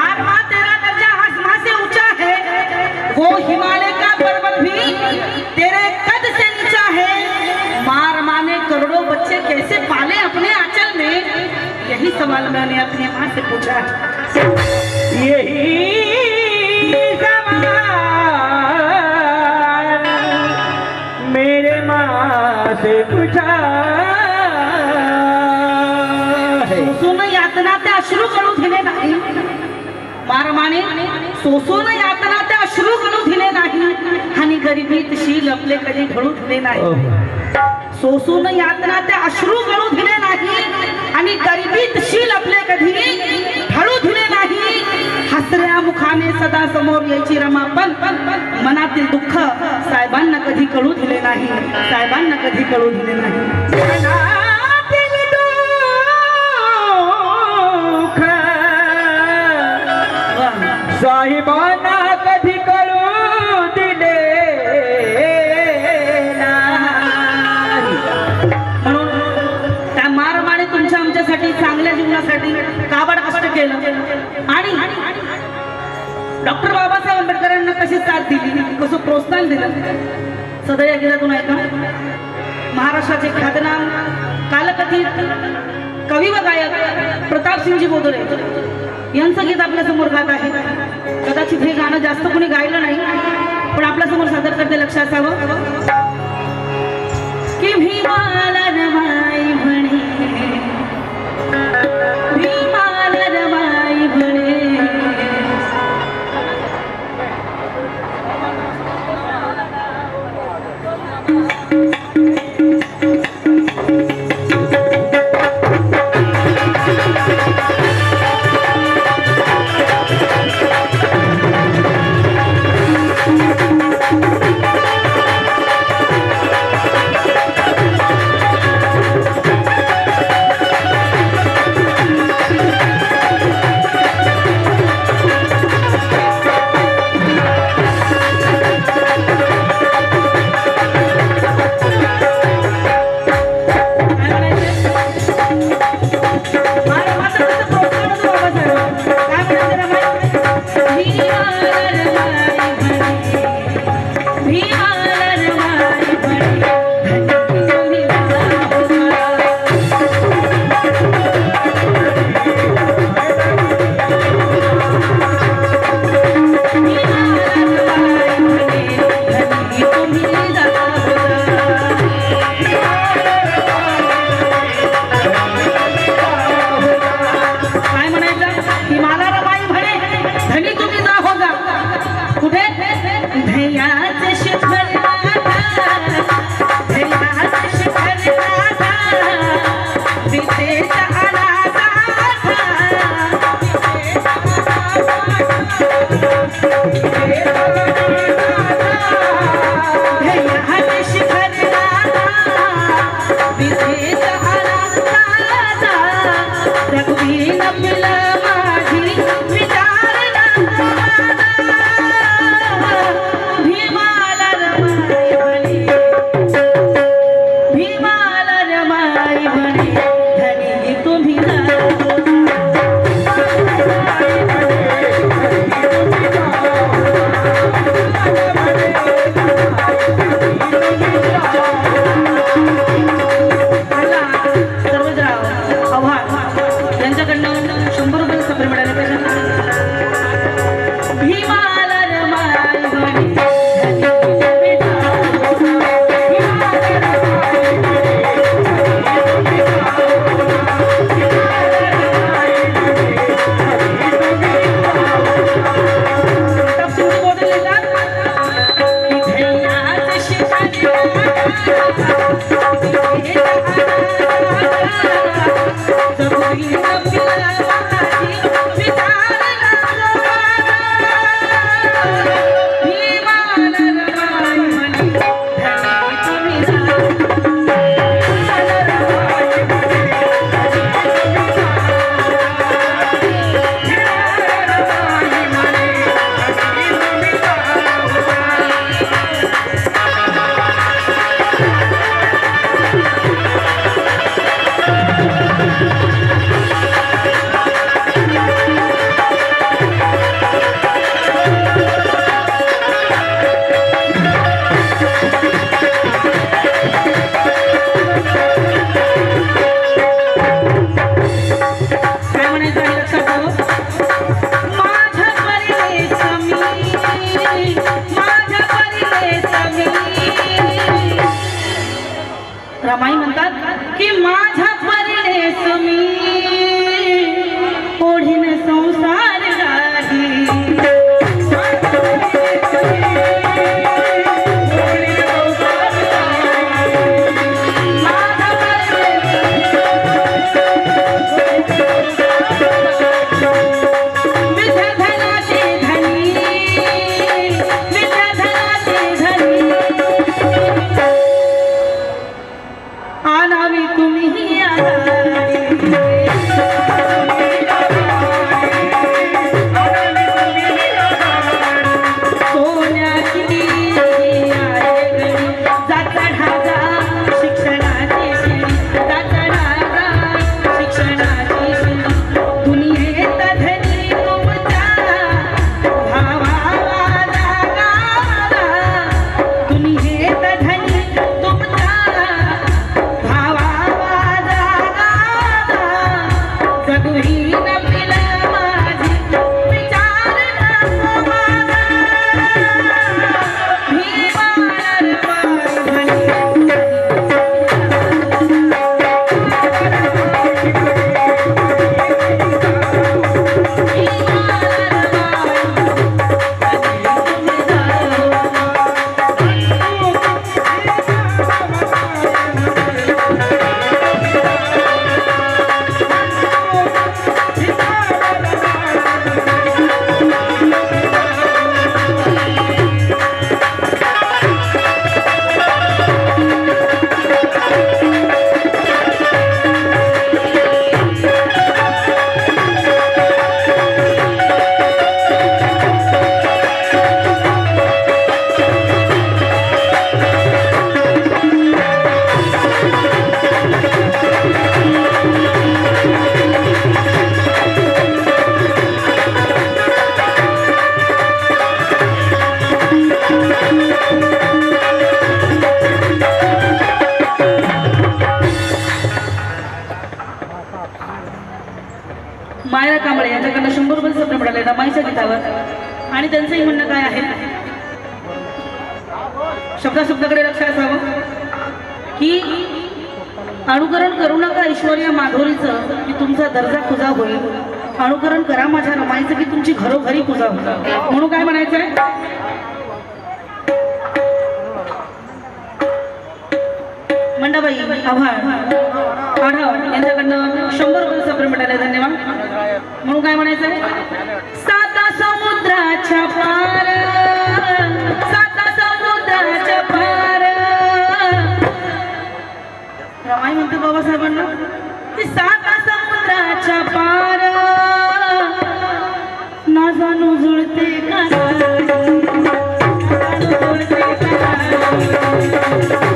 कि तेरा दर्जा आसमां से ऊंचा है। वो हिमालय का पर्वत भी तेरे कद से नीचा है। मार माने करोड़ों बच्चे कैसे पाले अपने आंचल में? यही सवाल मैंने अपने माँ से पूछा। यही सवाल मेरे माँ से पूछा यातना ते अश्रू करू दिले नाही मार माने सोसून यातना ते अश्रू गळू दिले नाही. आणि गरिबीत शील आपले कधी घडू दिले नाही. सोसून यातना ते अश्रू गळू दिले नाही. आणि गरिबीत शील आपले कधी ढळू दिले नाही. हसऱ्या मुखाने सदा समोर यायची रमा पण पण पण मनातील दुःख साहेबांना कधी कळू दिले नाही. साहेबांना कधी कळू दिले नाही. डॉक्टर बाबासाहेब आंबेडकरांना कशी साथ दिली? कसं प्रोत्साहन दिलं? सदैव गीतातून ऐका. महाराष्ट्राचे ख्यातनाम कालकथित कवी व गायक प्रतापसिंगजी बोदरे यांचं गीत आपल्यासमोर गात आहे. कदाचित हे गाणं जास्त कोणी गायलं नाही पण आपल्यासमोर सादर करते लक्षात असावं. की भीमाला मायरा कांबळे यांच्याकडनं शंभर रुपये स्वप्न मिळाले रमाईच्या गीतावर. आणि त्यांचंही म्हणणं काय आहे? शब्दाशब्दाकडे लक्ष असावं. की अनुकरण करू नका ईश्वर्या माधुरीचं की तुमचा दर्जा खुजा होईल. अनुकरण करा माझ्या रमाईचं की तुमची घरोघरी पूजा होईल. म्हणून काय म्हणायचंय? मंडाबाई आव्हाड आढाव यांच्याकडनं शंभर रुपये सप्रे मिळाले धन्यवाद. म्हणून काय म्हणायचंय साता समुद्राच्या पार. साता समुद्राच्या पार. रमाई म्हणतो बाबासाहेबांना साता समुद्राच्या पार. ना जाणू जुळते का? जुळते का?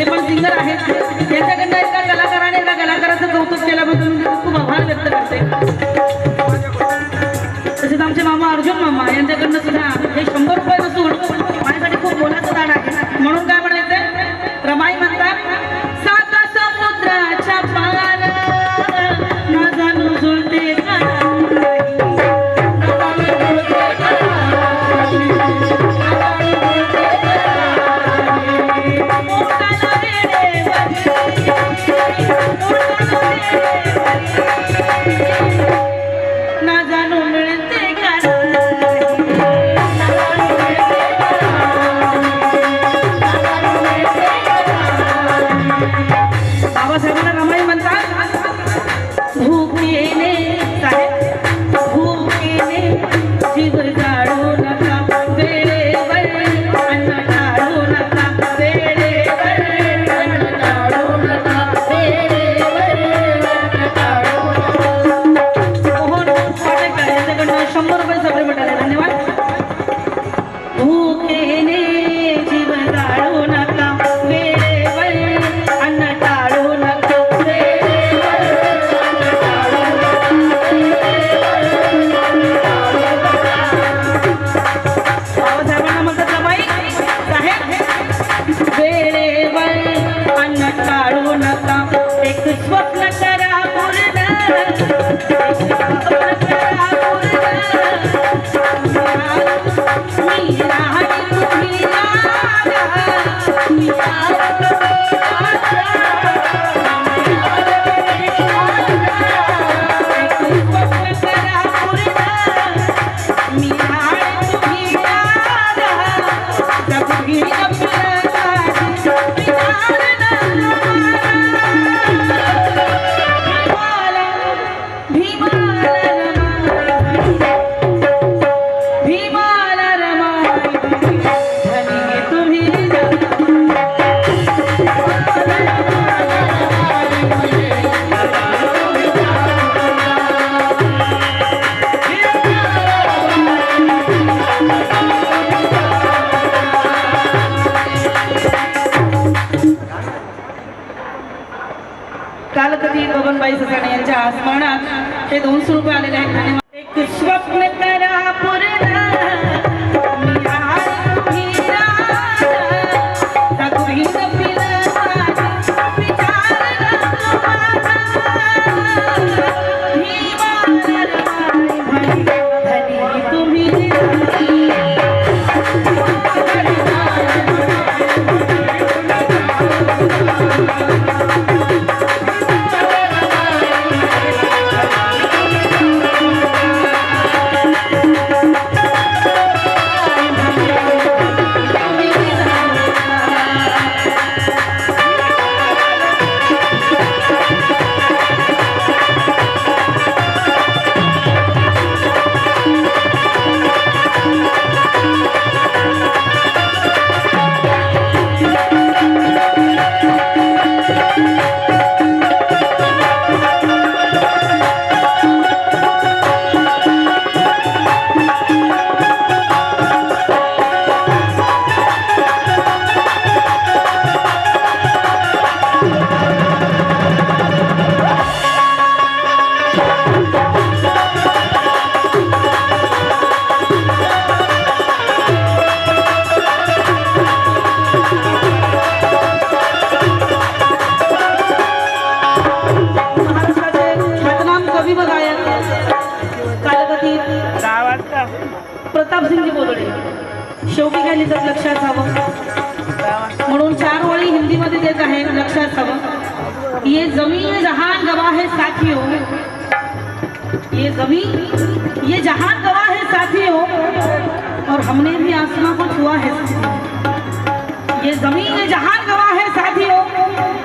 गडवे हे पण सिंगर आहेत यांच्याकडनं एका कलाकाराने एका कलाकाराचं कौतुक केल्याबद्दल मी खूप आभार व्यक्त करते. तसेच आमचे मामा अर्जुन मामा यांच्याकडनं सुद्धा हे शंभर रुपये Yeah. स्मरणात हे दोनशे रुपये आलेले आहेत आणि एक स्वप्न ज़मीन जहान गवाह है, साथियों। ये ज़मीन, ये जहान गवाह है, साथियों। और हमने भी आसमां को छुआ है। ये ज़मीन ये जहान गवाह है, साथियों।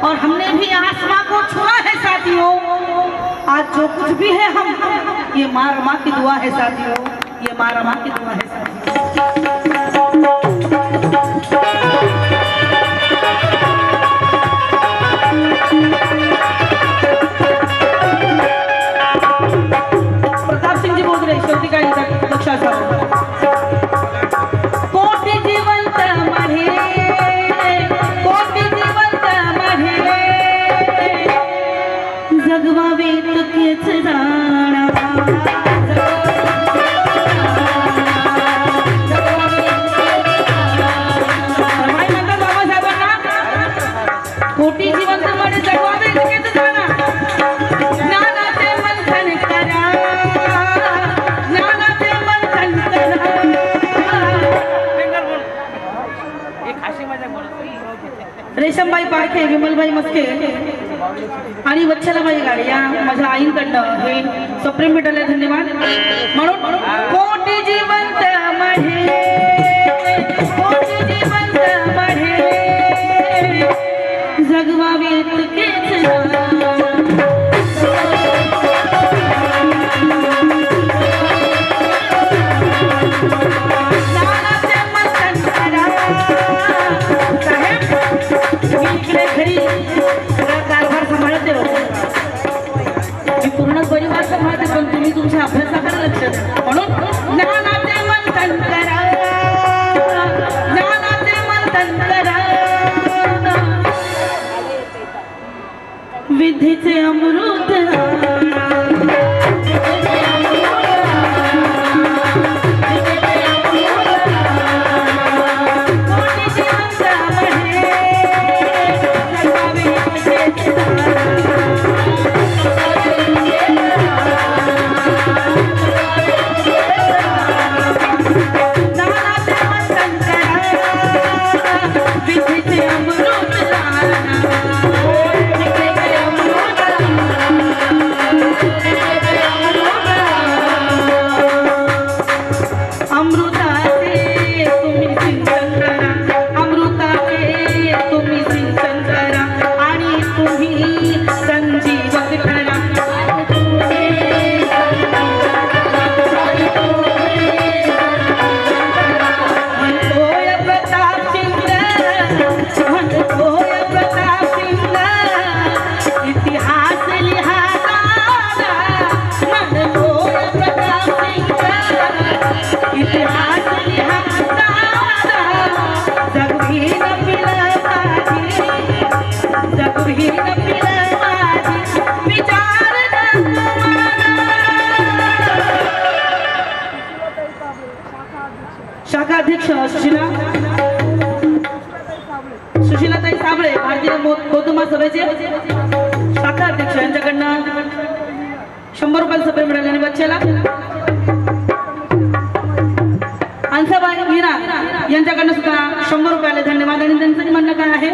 और हमने भी आसमां को छुआ है, साथियों। आज जो कुछ भी है, हम, ये मारमा की दुआ है, साथियों। ये मारमा की दुआ है। तर्फे विमलबाई मस्के आणि वच्छलाबाई गाडी या माझ्या आईंकडनं हे सप्रेम भेटायला धन्यवाद. म्हणून तुमच्या अभ्यासाकडे लक्ष द्या. म्हणून ज्ञानाचे ज्ञानाचे विधीचे अमृत सुशिला? सुशिलाताई साबळे भारतीय गोतुमा सभेचे शाखा अध्यक्ष. यांच्याकडनं शंभर रुपयांचं सभे मिळाले आणि बच्चेला अंसाबाई मीरा यांच्याकडनं सुद्धा शंभर रुपयाला धन्यवाद. आणि त्यांचं म्हणणं काय आहे?